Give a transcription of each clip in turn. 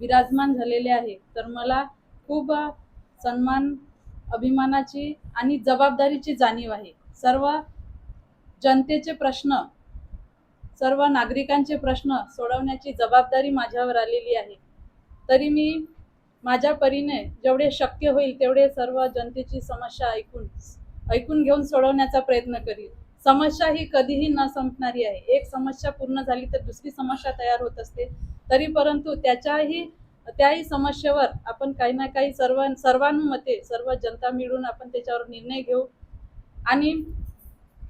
विराजमान झालेले आहे. तर मला खूप सन्मान अभिमानाची आणि जबाबदारीची जाणीव आहे. सर्व जनतेचे प्रश्न सर्व नागरिकांचे प्रश्न सोडवण्याची जबाबदारी माझ्यावर आलेली आहे. तरी मी माझ्या परीने जेवढे शक्य होईल तेवढे सर्व जनतेची समस्या ऐकून ऐकून घेऊन सोडवण्याचा प्रयत्न करील समस्या ही कधीही न संपणारी आहे. एक समस्या पूर्ण झाली तर दुसरी समस्या तयार होत असते. तरी परंतु त्याच्याही त्याही समस्येवर आपण काही ना काही सर्व सर्वानुमते सर्व जनता मिळून आपण त्याच्यावर निर्णय घेऊ. आणि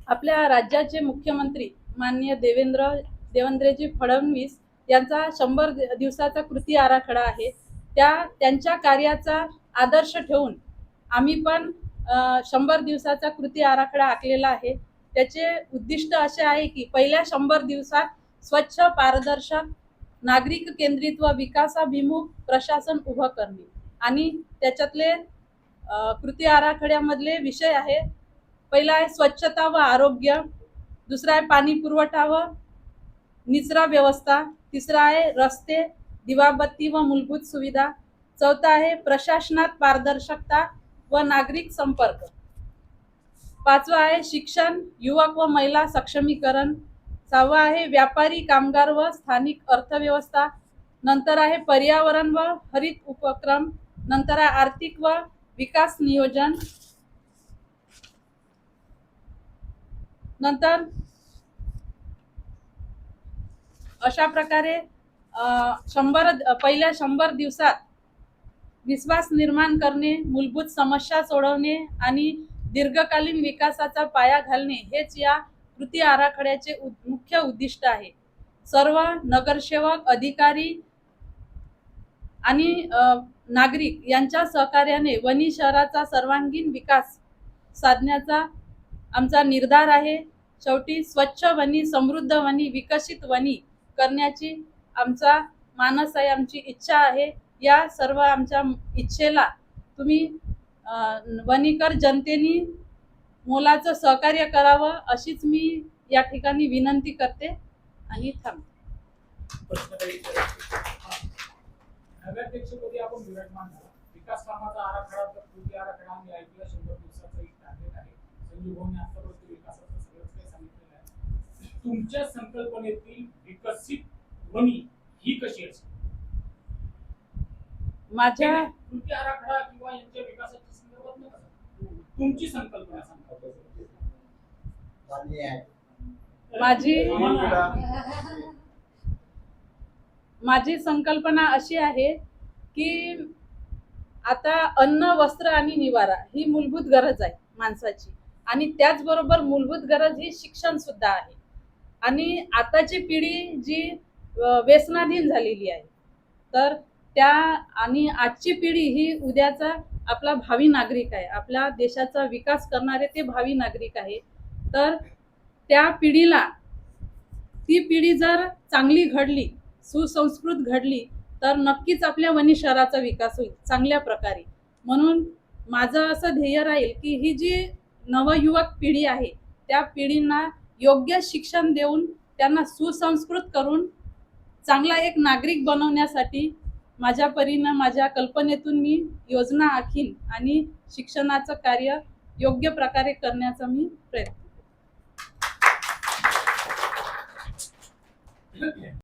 आपल्या राज्याचे मुख्यमंत्री माननीय देवेंद्र देवेंद्रजी फडणवीस यांचा शंभर दिवसाचा कृती आराखडा आहे. त्या त्यांच्या कार्याचा आदर्श ठेवून आम्ही पण शंभर दिवसाचा कृती आराखडा आखलेला आहे. त्याचे उद्दिष्ट असे आहे की पहिल्या शंभर दिवसात स्वच्छ पारदर्शक नागरिक केंद्रित व विकासाभिमुख प्रशासन उभं करणे. आणि त्याच्यातले कृती आराखड्यामधले विषय आहे. पहिला आहे स्वच्छता व आरोग्य. दुसरा आहे पाणी पुरवठा व निचरा व्यवस्था. तिसरा आहे रस्ते दिवाबत्ती व मूलभूत सुविधा. चौथा आहे प्रशासनात पारदर्शकता व नागरिक संपर्क. पाचवा आहे शिक्षण युवक व महिला सक्षमीकरण. सहावा आहे व्यापारी कामगार व स्थानिक अर्थव्यवस्था. नंतर आहे पर्यावरण व हरित उपक्रम. नंतर आहे आर्थिक व विकास नियोजन. नंतर अशा प्रकारे शंभर पहिल्या शंभर दिवसात विश्वास निर्माण करणे मूलभूत समस्या सोडवणे आणि दीर्घकालीन विकासाचा पाया घालणे हेच या कृती आराखड्याचे उद- मुख्य उद्दिष्ट आहे. सर्व नगरसेवक अधिकारी आणि नागरिक यांच्या सहकार्याने वनी शहराचा सर्वांगीण विकास साधण्याचा आमचा निर्धार आहे. शेवटी स्वच्छ वनी समृद्ध वनी विकसित वनी करण्याची आमचा मानस आहे आमची इच्छा आहे. या सर्व आमच्या इच्छेला तुम्ही वनीकर जनतेनी मोलाचं सहकार्य करावं अशीच मी या ठिकाणी विनंती करते आणि थांबते प्रश्न काही विचारायचे? नगराध्यक्षपदी आपण विराजमान झाला विकास कामाचा आराखडा तर कृती आराखडा आम्ही ऐकला शंभर दिवसाचा एक टार्गेट आहे संजीव भाऊने आतापर्यंत विकासाचं सगळंच काही सांगितलेलं आहे तुमच्या संकल्पनेतील विकसित वनी ही कशी असेल माझ्या कृती आराखडा किंवा यांच्या विकासाच्या. तुमची संकल्पना सांगा माझी- माझी संकल्पना अशी आहे की आता अन्न वस्त्र आणि निवारा ही मूलभूत गरज आहे माणसाची. आणि त्याचबरोबर मूलभूत गरज ही शिक्षण सुद्धा आहे. आणि आताची पिढी जी व्यसनाधीन झालेली आहे तर त्या आणि आजची पिढी ही उद्याचा आपला भावी नागरिक आहे आपल्या देशाचा विकास करणारे ते भावी नागरिक आहे. तर त्या पिढीला ती पिढी जर चांगली घडली सुसंस्कृत घडली तर नक्कीच आपल्या वनी शहराचा विकास होईल चांगल्या प्रकारे. म्हणून माझं असं ध्येय राहील की ही जी नवयुवक पिढी आहे त्या पिढींना योग्य शिक्षण देऊन त्यांना सुसंस्कृत करून चांगला एक नागरिक बनवण्यासाठी माझ्या परीनं माझ्या कल्पनेतून मी योजना आखीन आणि शिक्षणाचं कार्य योग्य प्रकारे करण्याचा मी प्रयत्न